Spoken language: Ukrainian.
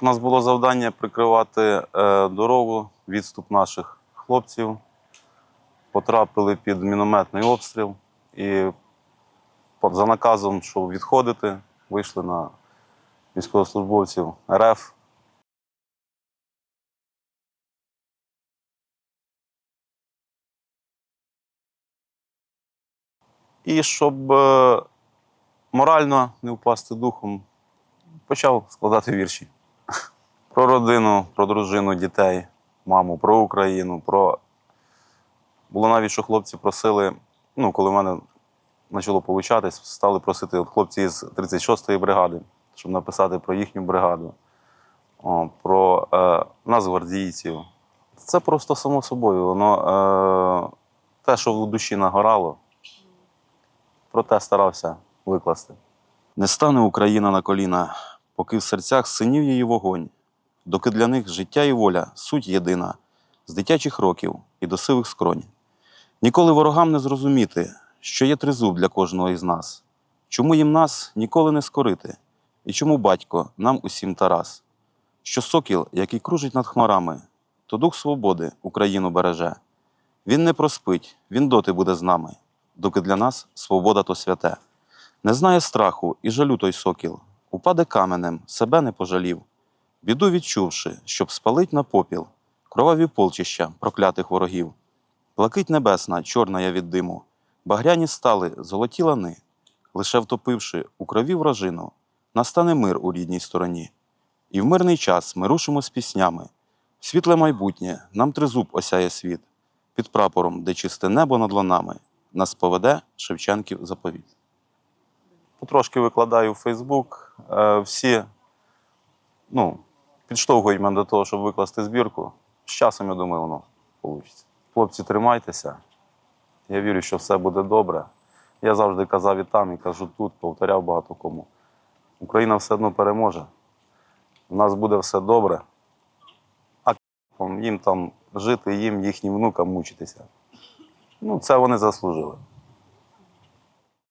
У нас було завдання прикривати е, дорогу, відступ наших хлопців. Потрапили під мінометний обстріл і за наказом, що відходити, вийшли на військовослужбовців РФ. І щоб е, морально не впасти духом, почав складати вірші. Про родину, про дружину, дітей, маму, про Україну, про. Було навіть, що хлопці просили, ну, коли в мене почало получатись, стали просити от хлопці з 36-ї бригади, щоб написати про їхню бригаду, о, про е, нас, гвардійців. Це просто само собою. Воно е, те, що в душі нагорало, про те старався викласти. Не стане Україна на коліна, поки в серцях синів її вогонь, доки для них життя і воля суть єдина, з дитячих років і до сивих скронь. Ніколи ворогам не зрозуміти, що є тризуб для кожного із нас, чому їм нас ніколи не скорити, і чому батько нам усім Тарас, що сокіл, який кружить над хмарами, то дух свободи Україну береже. Він не проспить, він доти буде з нами, доки для нас свобода то святе. Не знає страху і жалю той сокіл, упаде каменем, себе не пожалів, біду відчувши, щоб спалить на попіл, кроваві полчища проклятих ворогів. Блакить небесна, чорна я від диму, багряні стали золоті лани, лише втопивши у крові вражину, настане мир у рідній стороні. І в мирний час ми рушимо з піснями. Світле майбутнє нам тризуб осяє світ, під прапором, де чисте небо над ланами, нас поведе Шевченків заповіт. Потрошки викладаю в Фейсбук. Е, Всі ну, підштовхують мене до того, щоб викласти збірку. З часом, я думаю, воно вийде. Хлопці, тримайтеся. Я вірю, що все буде добре. Я завжди казав і там, і кажу тут, повторяв багато кому. Україна все одно переможе. У нас буде все добре. А їм там жити, їм, їхнім внукам мучитися. Ну, це вони заслужили.